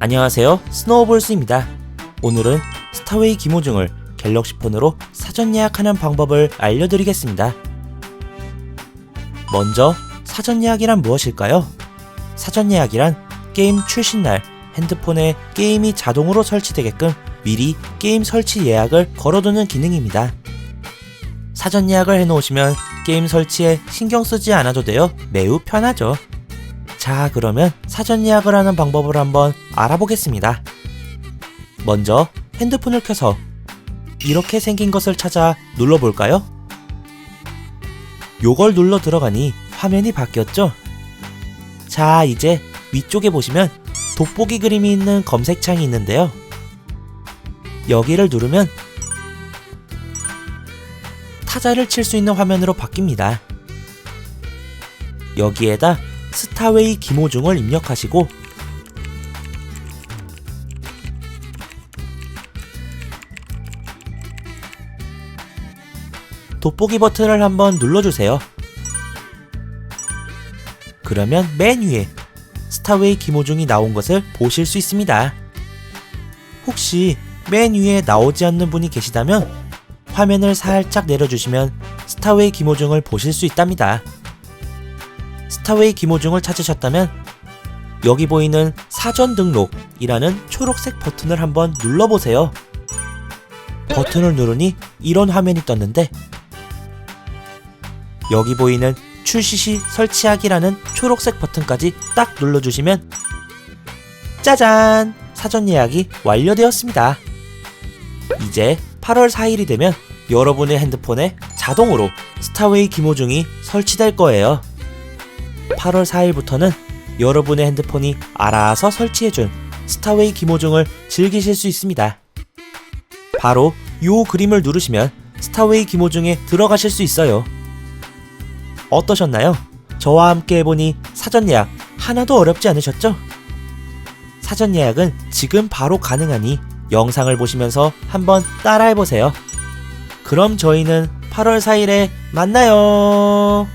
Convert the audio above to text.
안녕하세요. 스노우볼스입니다. 오늘은 스타웨이 김호중을 갤럭시 폰으로 사전 예약하는 방법을 알려드리겠습니다. 먼저 사전 예약이란 무엇일까요? 사전 예약이란 게임 출시 날 핸드폰에 게임이 자동으로 설치되게끔 미리 게임 설치 예약을 걸어두는 기능입니다. 사전 예약을 해놓으시면 게임 설치에 신경 쓰지 않아도 되어 매우 편하죠. 자, 그러면 사전 예약을 하는 방법을 한번 알아보겠습니다. 먼저 핸드폰을 켜서 이렇게 생긴 것을 찾아 눌러볼까요? 요걸 눌러 들어가니 화면이 바뀌었죠? 자, 이제 위쪽에 보시면 돋보기 그림이 있는 검색창이 있는데요. 여기를 누르면 타자를 칠 수 있는 화면으로 바뀝니다. 여기에다 스타웨이 김호중을 입력하시고 돋보기 버튼을 한번 눌러주세요. 그러면 맨 위에 스타웨이 김호중이 나온 것을 보실 수 있습니다. 혹시 맨 위에 나오지 않는 분이 계시다면 화면을 살짝 내려주시면 스타웨이 김호중을 보실 수 있답니다. 스타웨이 김호중을 찾으셨다면 여기 보이는 사전 등록이라는 초록색 버튼을 한번 눌러보세요. 버튼을 누르니 이런 화면이 떴는데 여기 보이는 출시 시 설치하기라는 초록색 버튼까지 딱 눌러주시면 짜잔! 사전 예약이 완료되었습니다. 이제 8월 4일이 되면 여러분의 핸드폰에 자동으로 스타웨이 김호중이 설치될 거예요. 8월 4일부터는 여러분의 핸드폰이 알아서 설치해준 스타웨이 김호중을 즐기실 수 있습니다. 바로 요 그림을 누르시면 스타웨이 김호중에 들어가실 수 있어요. 어떠셨나요? 저와 함께 해보니 사전 예약 하나도 어렵지 않으셨죠? 사전 예약은 지금 바로 가능하니 영상을 보시면서 한번 따라해보세요. 그럼 저희는 8월 4일에 만나요.